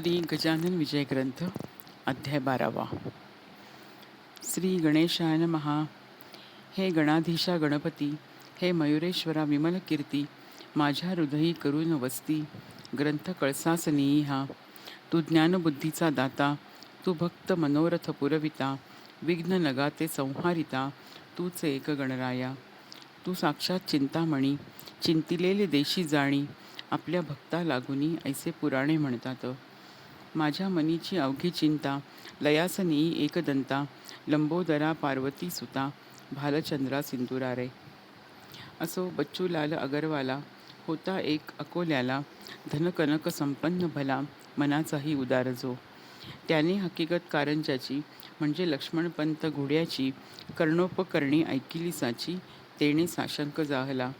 श्री गजानन विजय ग्रंथ अध्याय बारावा. श्री गणेशाय महा हे गणाधीशा गणपती हे मयुरेश्वरा विमल कीर्ती माझ्या हृदयी करून वस्ती ग्रंथ कळसासनी हा तू ज्ञानबुद्धीचा दाता तू भक्त मनोरथ पुरविता विघ्न लगाते संहारिता तूच एक गणराया. तू साक्षात चिंतामणी चिंतिलेले देशी जाणी आपल्या भक्ता लागुनी ऐसे पुराणे म्हणतात. माझ्या मनीची अवघी चिंता लयासनी एकदंता लंबोदरा पार्वती सुता भालचंद्रा सिंदुरारे. असो बच्चूलाल अगरवाला होता एक अकोल्याला धनकनक संपन्न भला मनाचाही उदार जो. त्याने हकीकत कारंजाची म्हणजे लक्ष्मणपंत घोड्याची कर्णोपकरणी ऐकिली साची तेने साशंक जाहला.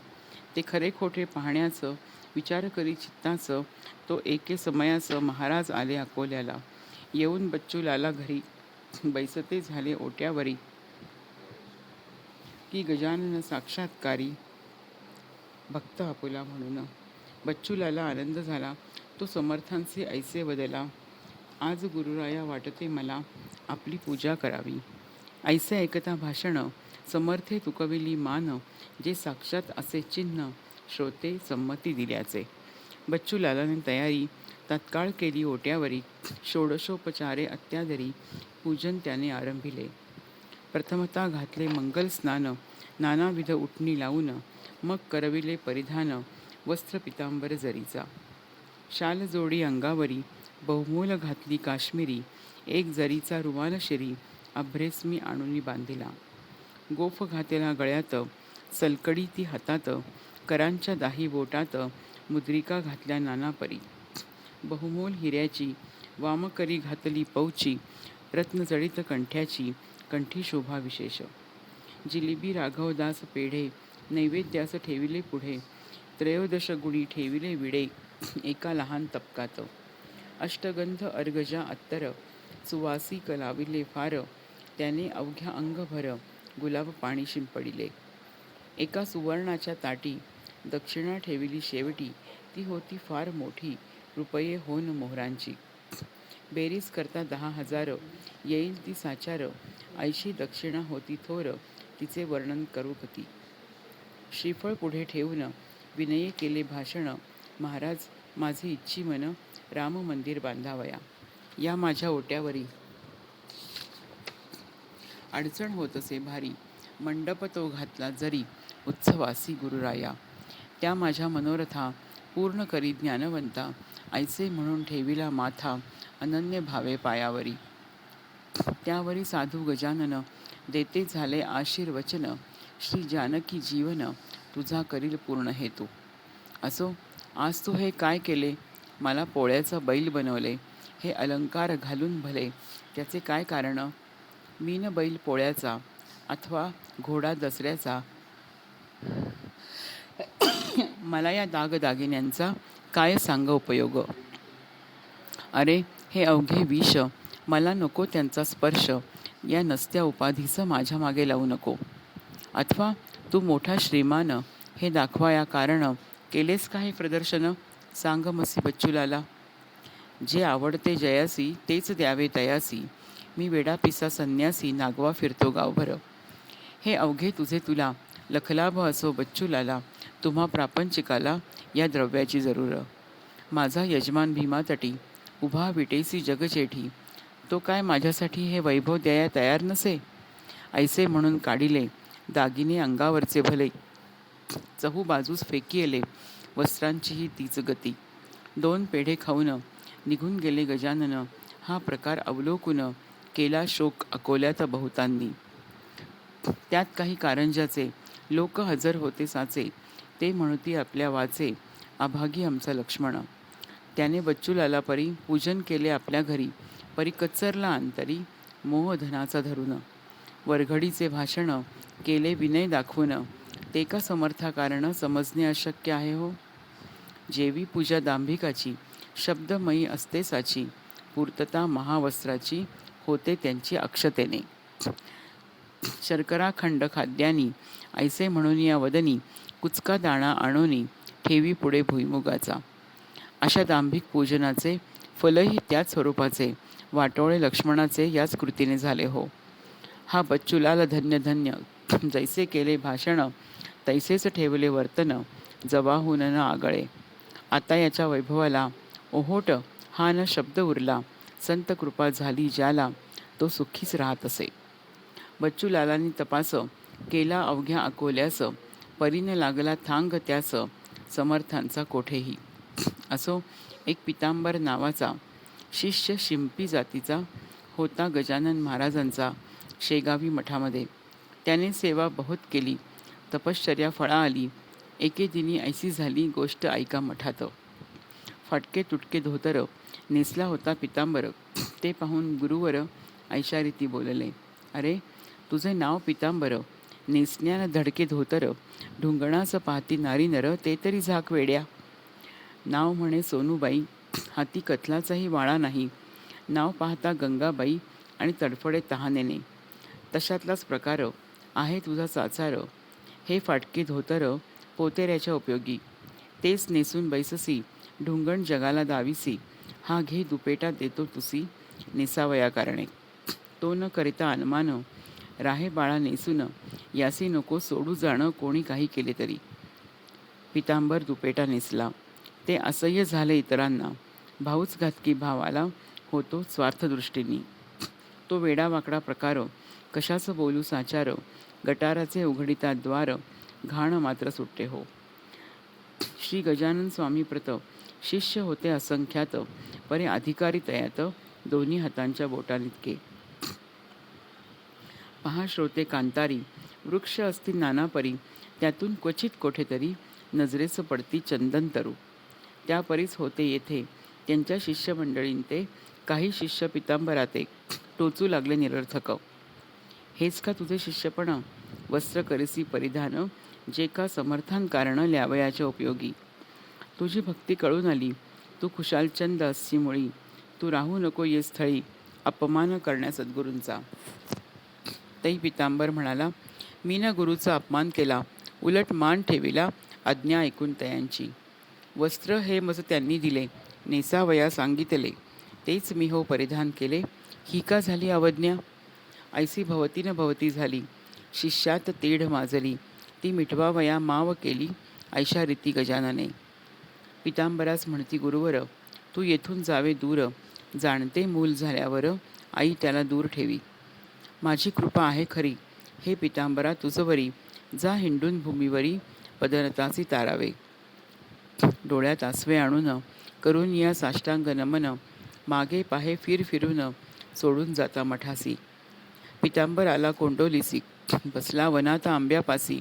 ते खरे खोटे पाहण्याचं विचार करी चित्ताचं. तो एके समयाचं महाराज आले अकोल्याला. येऊन बच्चूलाला घरी बैसते झाले ओट्यावरी. की गजानन साक्षात्कारी भक्त आपुला म्हणून. बच्चूलाला आनंद झाला. तो समर्थांचे ऐसे बदला. आज गुरुराया वाटते मला आपली पूजा करावी. ऐसे ऐकता भाषण समर्थे तुकविली मान जे साक्षात असे चिन्ह श्रोते संमती दिल्याचे. बच्चूलालाने तयारी तत्काळ केली ओट्यावरी षोडशोपचारे अत्यादरी पूजन त्याने आरंभिले. प्रथमता घातले मंगल स्नान नानाविध उठणी लावून मग करविले परिधान वस्त्र पितांबर जरीचा. शाल जोडी अंगावरी बहुमोल घातली काश्मीरी एक जरीचा रुमाल शिरी अभ्रेसमी आणून बांधिला. गोफ घातेला गळ्यात सलकडी ती हातात करांच्या दाही बोटात मुद्रिका घातल्या नानापरी. बहुमोल हिऱ्याची वामकरी घातली पौची रत्नजडित कंठ्याची कंठी शोभा विशेष. जिलेबी राघवदास पेढे नैवेद्यास ठेविले पुढे त्रयोदश गुणी ठेविले विडे एका लहान तपकात. अष्टगंध अर्गजा अत्तर सुवासी कलाविले फार त्याने अवघ्या अंगभर गुलाब पाणी शिंपडिले. एका सुवर्णाच्या ताटी दक्षिणा ठेविली शेवटी. ती होती फार मोठी. रुपये होन मोहरांची. बेरीज करता दहा हजार. येईल ती साचार. ऐशी दक्षिणा होती थोर. तिचे वर्णन करू कती श्रीफळ पुढे ठेवून विनये केले भाषण. महाराज माझी इच्छी मन राम मंदिर बांधावया. या माझ्या ओट्यावरी. अडचण होत असे भारी. मंडप तो घातला जरी. उत्सवासी गुरुराया. त्या माझ्या मनोरथा पूर्ण करी ज्ञानवंता ऐसे म्हणून ठेविला माथा अनन्य भावे पायावरी. त्यावरी साधू गजानन देते झाले आशीर्वचन श्री जानकी जीवन तुझा करील पूर्ण हेतू. असो आज तू हे काय केले? मला पोळ्याचं बैल बनवले हे अलंकार घालून भले त्याचे काय कारण? मीन बैल पोळ्याचा अथवा घोडा दसऱ्याचा मला या दागदागिन्यांचा काय सांग उपयोग? अरे हे अवघे विष मला नको त्यांचा स्पर्श. या नसत्या उपाधीचं माझ्या मागे लावू नको. अथवा तू मोठा श्रीमान हे दाखवाया कारण. केलेस का हे प्रदर्शन? सांग मसी बच्चूलाला. जे आवडते जयासी तेच द्यावे तयासी. मी वेडापिसा संन्यासी नागवा फिरतो गावभर. हे अवघे तुझे तुला लखलाभ असो बच्चूलाला. तुम्हा प्रापंचिकाला या द्रव्याची जरूर. माझा यजमान भीमातटी उभा विटेसी जगचेठी तो काय माझ्यासाठी हे वैभव द्याया तयार नसे? ऐसे म्हणून काढिले दागिने अंगावरचे भले. चहू बाजूस फेकिले वस्त्रांचीही तीच गती. दोन पेढे खाऊन निघून गेले गजानन हा प्रकार अवलोकून केला शोक अकोल्यात बहुतांनी. त्यात काही कारंजाचे लोक हजर होते साचे ते म्हणती आपल्या वाचे अभागी आमचा लक्ष्मण. त्याने बच्चूलाला परी पूजन केले आपल्या घरी. परी कच्चरला अंतरी मोहधनाचा धरून. वरघडीचे भाषण केले विनय दाखवून. ते का समर्था कारण समजणे अशक्य आहे हो? जेवी पूजा दांभिकाची शब्दमयी असते साची. पूर्तता महावस्त्राची होते त्यांची अक्षतेने. शर्कराखंड खाद्यानी ऐसे म्हणून या वदनी कुचका दाणा आणोनी ठेवी पुढे भुईमुगाचा. अशा दांभिक पूजनाचे फलही त्याच स्वरूपाचे. वाटोळे लक्ष्मणाचे याच कृतीने झाले हो. हा बच्चुलाला धन्य धन्य. जैसे केले भाषण तैसेच ठेवले वर्तन जवाहून न आगळे. आता याच्या वैभवाला ओहोट हा न शब्द उरला. संत कृपा झाली ज्याला तो सुखीच राहत असे. बच्चूलालांनी तपास केला अवघ्या अकोल्यास परीने लागला थांग त्यास समर्थांचा कोठेही. असो एक पितांबर नावाचा शिष्य शिंपी जातीचा होता गजानन महाराजांचा शेगावी मठामध्ये. त्याने सेवा बहुत केली तपश्चर्या फळा आली एके दिनी ऐसी झाली गोष्ट ऐका मठात. फाटके तुटके धोतर नेसला होता पितांबर ते पाहून गुरुवर ऐशारीती बोलले अरे तुझे नाव पितांबर नेसण्यानं धडके होतर. ढुंगणाचं पाहती नारी नर ते तरी झाक वेड्या. नाव म्हणे सोनूबाई हाती कथलाचाही वाळा नाही. नाव पाहता गंगाबाई आणि तडफडे तहानेने. तशातलाच प्रकार आहे तुझा चाचार हे फाटके धोतर पोतेऱ्याच्या उपयोगी. तेच नेसून बैससी ढुंगण जगाला दाविसी. हा घे दुपेटा देतो तुसी नेसावया कारणे तो न करिता अनुमान राहे बाळा नेसून यासी नको सोडू जाणं कोणी काही केले तरी. पितांबर दुपेटा नेसला. ते असह्य झाले इतरांना. भाऊच घातकी भावाला होतो स्वार्थदृष्टीने. तो वेडावाकडा प्रकार कशाचं बोलू साचार? गटाराचे उघडिता द्वार घाण मात्र सुट्टे हो. श्री गजानन स्वामी प्रत शिष्य होते असंख्यात परे अधिकारी तयात दोन्ही हातांच्या बोटानितके पहा श्रोते कांतारी वृक्ष असतील नानापरी त्यातून क्वचित कोठेतरी नजरेस पडती चंदन तरू. त्यापरीच होते येथे त्यांच्या शिष्यमंडळींते ते काही शिष्य पितांबराते टोचू लागले निरर्थक. हेच का तुझे शिष्यपण? वस्त्र करिसी परिधान जे का समर्थान कारण ल्यावयाच्या उपयोगी. तुझी भक्ती कळून आली तू खुशालचंद असची मुळी तू राहू नको ये स्थळी अपमान करण्या सद्गुरूंचा. तई पितांबर म्हणाला मी ना गुरुचा अपमान केला उलट मान ठेविला आज्ञा ऐकून तयांची. वस्त्र हे मज त्यांनी दिले नेसावया सांगितले. तेच मी हो परिधान केले. ही का झाली अवज्ञा? ऐसी भवती न भवती झाली. शिष्यात तेढ माजली. ती मिठवावया माव केली ऐशा रीती गजानने. पितांबरास म्हणती गुरुवर तू येथून जावे दूर. जाणते मूल झाल्यावर आई त्याला दूर ठेवी. माझी कृपा आहे खरी. हे पितांबरा तुझवरी जा हिंडून भूमीवरी पदनतासी तारावे. डोळ्यात आसवे आणून करून या साष्टांग नमन. मागे पाहे फिर फिरून सोडून जाता मठासी. पितांबर आला कोंडोलीसी. बसला वनात आंब्यापासी.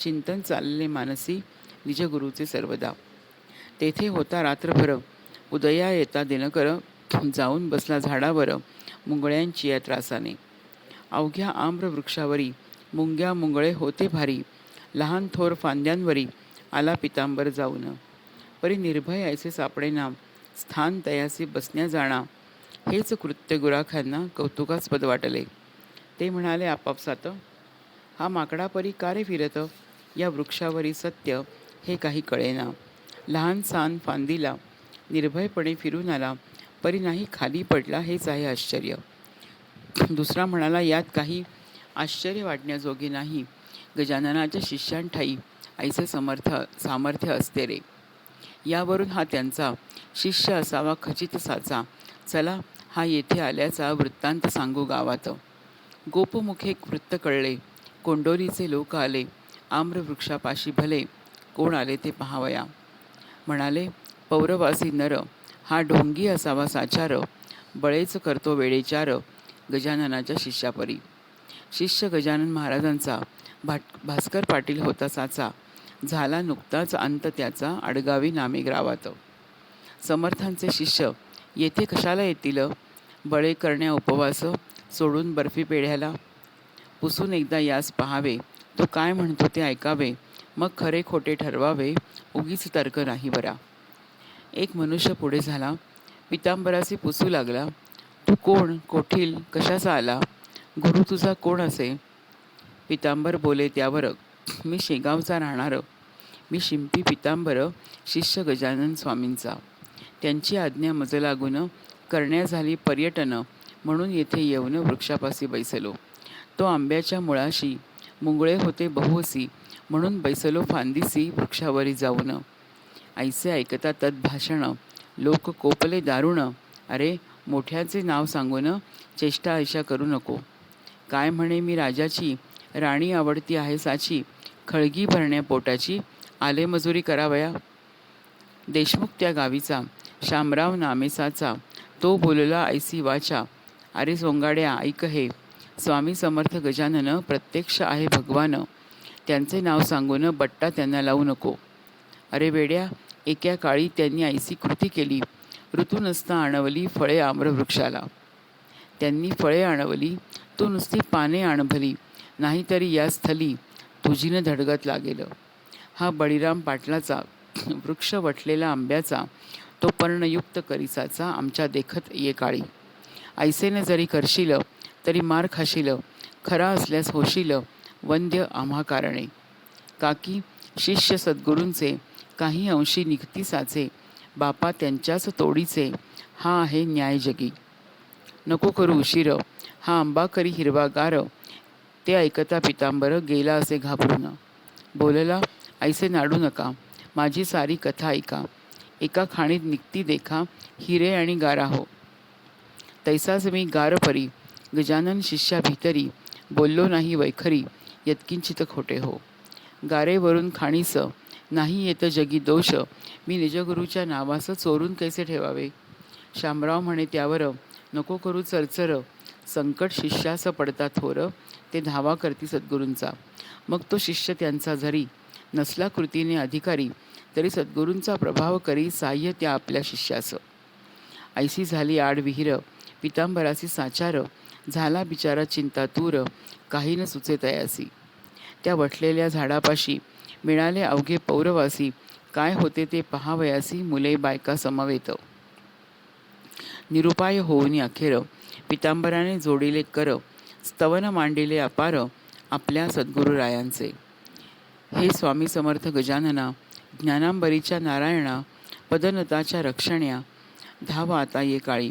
चिंतन चालले मानसी. निजगुरूचे सर्वदा. तेथे होता रात्रभर. उदया येता दिनकर. जाऊन बसला झाडावर. मुंगळ्यांची या त्रासाने. अवघ्या आम्र वृक्षावरी मुंग्या मुंगळे होते भारी लहान थोर फांद्यांवरी आला पितांबर जाऊन. परी निर्भय ऐसे सापडेना स्थान तयासी बसण्या जाणा हेच कृत्य गुराखांना कौतुकास्पद वाटले. ते म्हणाले आपापसात हा माकडा परी कारे फिरत? या वृक्षावरी सत्य हे काही कळेना. लहान सान फांदीला निर्भयपणे फिरून आला. परी नाही खाली पडला हेच आहे आश्चर्य. दुसरा म्हणाला यात काही आश्चर्य वाटण्याजोगे नाही. गजाननाच्या शिष्यांठाई ऐसे समर्थ सामर्थ्य असते रे. यावरून हा त्यांचा शिष्य असावा खचित साचा. चला हा येथे आल्याचा वृत्तांत सांगू गावात. गोपमुखे वृत्त कळले. कोंडोलीचे लोक आले. आम्रवृक्षापाशी भले कोण आले ते पहावया. म्हणाले पौरवासी नर हा ढोंगी असावा साचार. बळेच करतो वेळेचार. गजाननाच्या शिष्यापरी. शिष्य गजानन महाराजांचा भाट भास्कर पाटील होता साचा झाला नुकताच अंत त्याचा अडगावी नामे ग्रावात समर्थांचे शिष्य येथे कशाला येतील? बळे करण्या उपवास सोडून बर्फी पेढ्याला? पुसून एकदा यास पहावे. तो काय म्हणतो ते ऐकावे. मग खरे खोटे ठरवावे. उगीच तर्क नाही बरा. एक मनुष्य पुढे झाला. पितांबराचे पुसू लागला. तू कोण? कोठील? कशाचा आला? गुरु तुझा कोण असे? पितांबर बोले त्यावर मी शेगावचा राहणार. मी शिंपी पितांबर शिष्य गजानन स्वामींचा. त्यांची आज्ञा मज लागून करण्या झाली पर्यटन म्हणून येथे येऊन वृक्षापासी बैसलो. तो आंब्याच्या मुळाशी मुंगळे होते बहुसी म्हणून बैसलो फांदिसी वृक्षावरी जाऊन. ऐसे ऐकता तद्भाषण लोक कोपले दारुण. अरे मोठ्याचे नाव सांगून चेष्टा ऐशा करू नको. काय म्हणे मी राजाची? राणी आवडती आहे साची. खळगी भरण्या पोटाची. आले मजुरी करावया. देशमुख त्या गावीचा. शामराव नामेसाचा. तो बोलला ऐसी वाचा. अरे सोंगाड्या ऐक हे. स्वामी समर्थ गजानन प्रत्यक्ष आहे भगवान. त्यांचे नाव सांगून बट्टा त्यांना लावू नको. अरे वेड्या एका काळी त्यांनी ऐसी कृती केली. ऋतू नसता आणवली फळे आम्रवृक्षाला. त्यांनी फळे आणवली तू नुसती पाने आणभली नाहीतरी या स्थली तुझीनं धडगत लागेल. हा बळीराम पाटलाचा वृक्ष वटलेला आंब्याचा तो पर्णयुक्त करिसाचा आमच्या देखत ये काळी. ऐसेने जरी करशील तरी मार खाशील खरा असल्यास होशील वंद्य आम्हा कारणे. काकी शिष्य सद्गुरूंचे काही अंशी निघती साचे बापा त्यांच्याच तोडीचे हा आहे न्याय जगी. नको करू उशीर हा आंबा करी हिरवागार ते ऐकता पितांबर गेला असे घाबरून. बोलला ऐसे नाडू नका माझी सारी कथा ऐका. एका खाणीत निघती देखा हिरे आणि गारा हो तैसाच मी गार परी गजानन शिष्या भितरी बोललो नाही वैखरी यत्किंचित खोटे हो. गारेवरून खाणीचं नाही येतं जगी दोष. मी निजगुरूच्या नावास चोरून कैसे ठेवावे? शामराव म्हणे त्यावर नको करू चरचर. संकट शिष्यास पडता थोर. ते धावा करती सद्गुरूंचा. मग तो शिष्य त्यांचा जरी नसला कृतीने अधिकारी तरी सद्गुरूंचा प्रभाव करी साह्य त्या आपल्या शिष्यास. ऐसी झाली आड विहीर. पितांबरासी साचार. झाला बिचारा चिंतातूर काही न सुचे तयासी त्या वठलेल्या झाडापाशी मिळाले अवघे पौरवासी. काय होते ते पहावयासी मुले बायका समवेत. निरुपाय होऊन अखेर पितांबराने जोडिले कर स्तवन मांडिले अपार आपल्या सद्गुरुरायांचे. हे स्वामी समर्थ गजानना ज्ञानांबरीच्या नारायणा पदनताच्या रक्षण्या धावा आता ये काळी.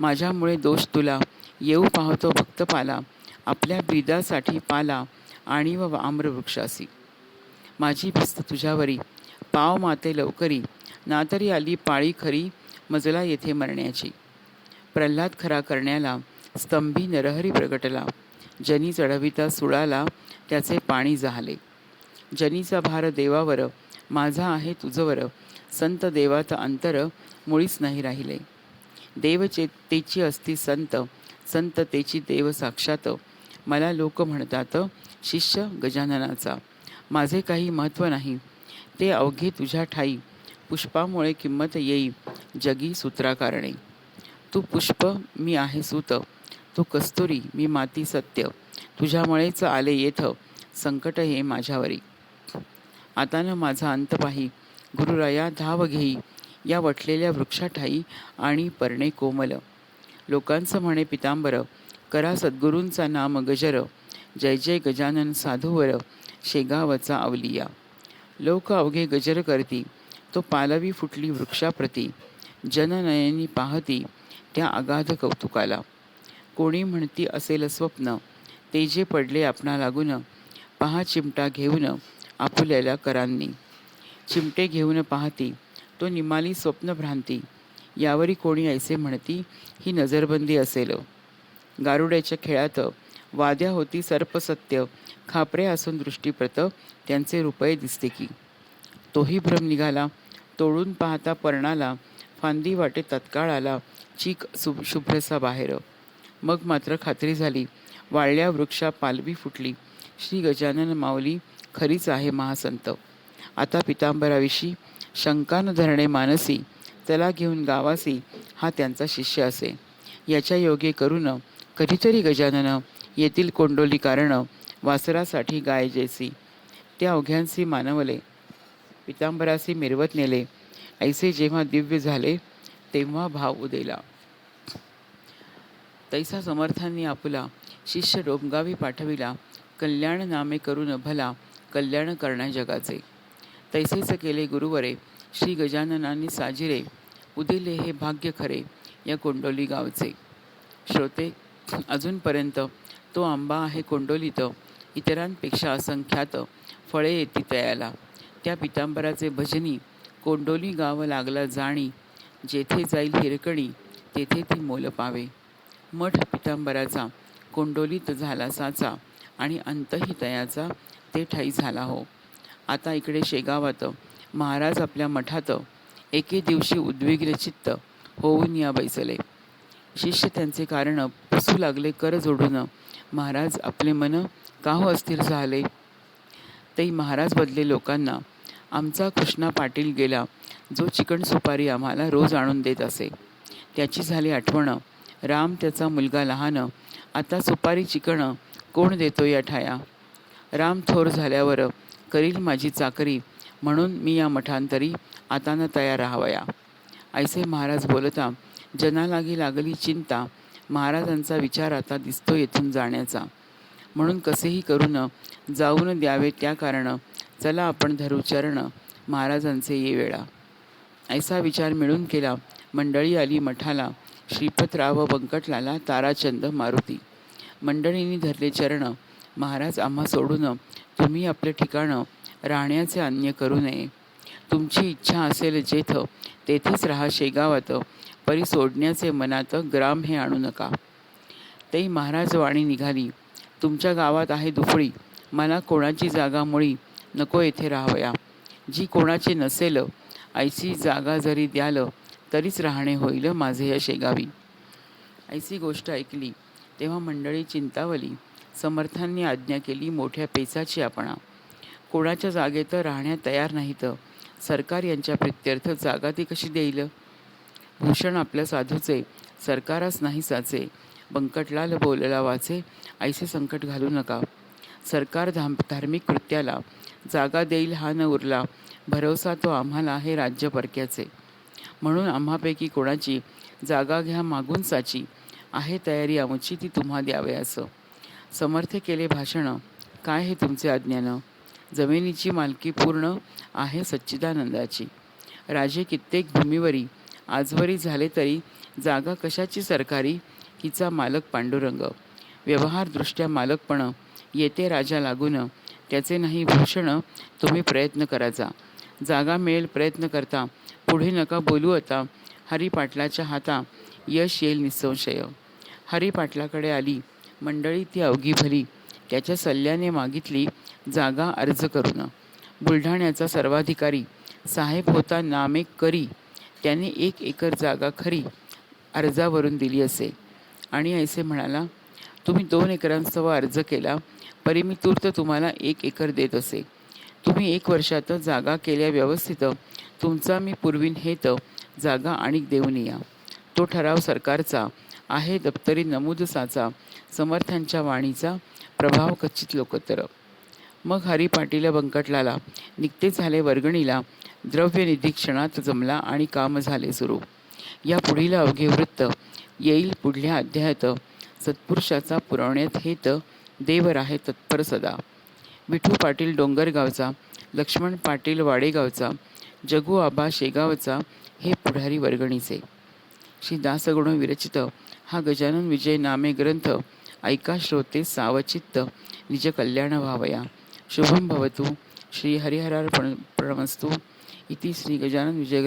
माझ्यामुळे दोष तुला येऊ पाहतो भक्तपाला आपल्या बिदासाठी पाला आणि व आम्रवृक्षासी. माझी भिस्त तुझ्यावरी. पाव माते लवकरी. ना तरी आली पाळी खरी मजला येथे मरण्याची. प्रल्हाद खरा करण्याला स्तंभी नरहरी प्रगटला. जनी चढविता सुळाला त्याचे पाणी जाहले. जनीचा भार देवावर माझा आहे तुझवर. संत देवात अंतर मुळीच नाही राहिले. देवचे तेची असती संत संत तेची देव साक्षात. मला लोक म्हणतात शिष्य गजाननाचा. माझे काही महत्त्व नाही. ते अवघे तुझ्या ठाई. पुष्पामुळे किंमत येई. जगी सूत्राकारणे. तू पुष्प मी आहे सूत. तू कस्तुरी मी माती सत्य. तुझ्यामुळेच आले येथ. संकट हे माझ्यावरी. आता न माझा अंत पाही. गुरुराया धाव घेई. या वटलेल्या वृक्षाठाई आणि पर्णे कोमल. लोकांचं म्हणे पितांबर करा सद्गुरूंचा नाम गजर. जय जय गजानन साधूवर. शेगावचा अवलिया. लोक अवघे गजर करती. तो पालवी फुटली वृक्षाप्रती. जननयनी पाहती त्या अगाध कौतुकाला. कोणी म्हणती असेल स्वप्न ते जे पडले आपणा लागून पहा चिमटा घेऊन आपुल्याला करांनी. चिमटे घेऊन पाहती तो निमाली स्वप्नभ्रांती. यावरी कोणी ऐसे म्हणती ही नजरबंदी असेल. गारुड्याच्या खेळात वाद्या होती सर्पसत्य. खापरे असून दृष्टीप्रत त्यांचे रुपये दिसते की. तोही भ्रम निघाला. तोडून पाहता पर्णाला फांदी वाटे तत्काळ आला चीक सु शुभ्रसा बाहेर. मग मात्र खात्री झाली. वाळल्या वृक्षा पालवी फुटली. श्री गजानन माऊली खरीच आहे महासंत. आता पितांबराविषयी शंका न धरणे मानसी त्याला घेऊन गावासी हा त्यांचा शिष्य असे. याच्या योगे करून कधीतरी गजानन येथील कोंडोली कारण वासरासाठी गाय जैसी त्या अवघ्यांसी मानवले. पितांबरासी मिरवत नेले. ऐसे जेव्हा दिव्य झाले तेव्हा भाव उदेला. तैसा समर्थांनी आपुला शिष्य डोमगावी पाठविला कल्याण नामे करून भला कल्याण करण्या जगाचे. तैसेच केले गुरुवरे श्री गजाननांनी साजिरे उदिले हे भाग्य खरे या कोंडोली गावचे. श्रोते अजूनपर्यंत तो आंबा आहे कोंडोलीत इतरांपेक्षा असंख्यात फळे येती तयाला त्या पितांबराचे भजनी कोंडोली गाव लागला जाणी जेथे जाईल हिरकणी तेथे ती मोल पावे. मठ पितांबराचा कोंडोलीत झाला साचा आणि अंतही तयाचा ते ठाई झाला हो. आता इकडे शेगावात महाराज आपल्या मठात एके दिवशी उद्विग्न चित्त होऊन या बैसले. शिष्य त्यांचे कारण पुसू लागले कर जोडून महाराज आपले मन का हो अस्थिर झाले? ते महाराज बदले लोकांना आमचा कृष्णा पाटील गेला जो चिकन सुपारी आम्हाला रोज आणून देत असे. त्याची झाली आठवण. राम त्याचा मुलगा लहान आता सुपारी चिकणं कोण देतो या ठाया? राम थोर झाल्यावर करील माझी चाकरी म्हणून मी या मठांतरी आता तयार राहावया. ऐसे महाराज बोलता जनालागी लागली चिंता महाराजांचा विचार आता दिसतो येथून जाण्याचा. म्हणून कसेही करून जाऊन द्यावे त्या कारण चला आपण धरू चरण महाराजांचे ये वेळा. ऐसा विचार मिळून केला मंडळी आली मठाला श्रीपतराव बंकटलाला ताराचंद मारुती. मंडळींनी धरले चरण महाराज आम्हा सोडून तुम्ही आपले ठिकाणं राहण्याचे अन्य करू नये. तुमची इच्छा असेल जेथ तेथेच राहा शेगावात परी सोडण्याचे मनात ग्राम हे आणू नका. तई महाराज वाणी निघाली. तुमच्या गावात आहे दुफळी. मला कोणाची जागा मुळी नको येथे राहावया. जी कोणाची नसेल ऐसी जागा जरी द्याल तरीच राहणे होईल माझे या शेगावी ऐसी गोष्ट ऐकली. तेव्हा मंडळी चिंतावली. समर्थांनी आज्ञा केली मोठ्या पेचाची आपणा. कोणाच्या जागेत राहण्यात तयार नाहीत. सरकार यांच्या प्रित्यर्थ जागा ती कशी देईल? भूषण आपल्या साधूचे सरकारास नाही साचे. बंकटलाल बोलला वाचे ऐसे संकट घालू नका. सरकार धाम धार्मिक कृत्याला जागा देईल हा न उरला. भरवसा तो आम्हाला आहे राज्य परक्याचे. म्हणून आम्हापैकी कोणाची जागा घ्या मागून साची. आहे तयारी आमची ती तुम्हा द्यावयाचं समर्थ केले भाषण काय हे तुमचे अज्ञानं? जमिनीची मालकी पूर्ण आहे सच्चिदानंदाची. राजे कित्येक भूमीवरी आजवरी झाले तरी जागा कशाची सरकारी? हिचा मालक पांडुरंग. व्यवहारदृष्ट्या मालकपणं येते राजा लागून त्याचे नाही भूषण तुम्ही प्रयत्न करायचा जागा मिळेल प्रयत्न करता पुढे नका बोलू आता. हरी पाटलाच्या हाता यश येईल निसंशय. हरी पाटलाकडे आली मंडळी ती अवघी भली त्याच्या सल्ल्याने मागितली जागा अर्ज करून. बुलढाण्याचा सर्वाधिकारी साहेब होता नामे करी त्याने एक एकर जागा खरी अर्जावरून दिली असे. आणि ऐसे म्हणाला तुम्ही दोन एकरांसह अर्ज केला परी मी तूर्त तुम्हाला एक एकर देत असे. तुम्ही एक वर्षात जागा केल्या व्यवस्थित तुमचा मी पूर्वीन हेत जागा आणि देऊन या. तो ठराव सरकारचा आहे दप्तरी नमूदसाचा समर्थांच्या वाणीचा प्रभाव कच्चित लोकतर मग हरी पाटील बंकटलाला निघते झाले वर्गणीला द्रव्यनिधी क्षणात जमला आणि काम झाले सुरू. या पुढील अवघे वृत्त येईल पुढल्या अध्यायात. सत्पुरुषाचा पुरवण्यात हेत देव राहे तत्पर सदा. विठू पाटील डोंगरगावचा लक्ष्मण पाटील वाडेगावचा जगू आबा शेगावचा हे पुढारी वर्गणीचे. श्री दासगुण विरचित हा गजानन विजय नामे ग्रंथ ऐका श्रोते सावचित्त निज कल्याण व्हावया. शुभम भवतु. श्री हरिहरार प्रणमस्तु. इति श्री गजानन विजय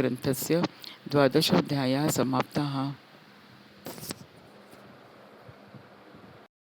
समाप्तः।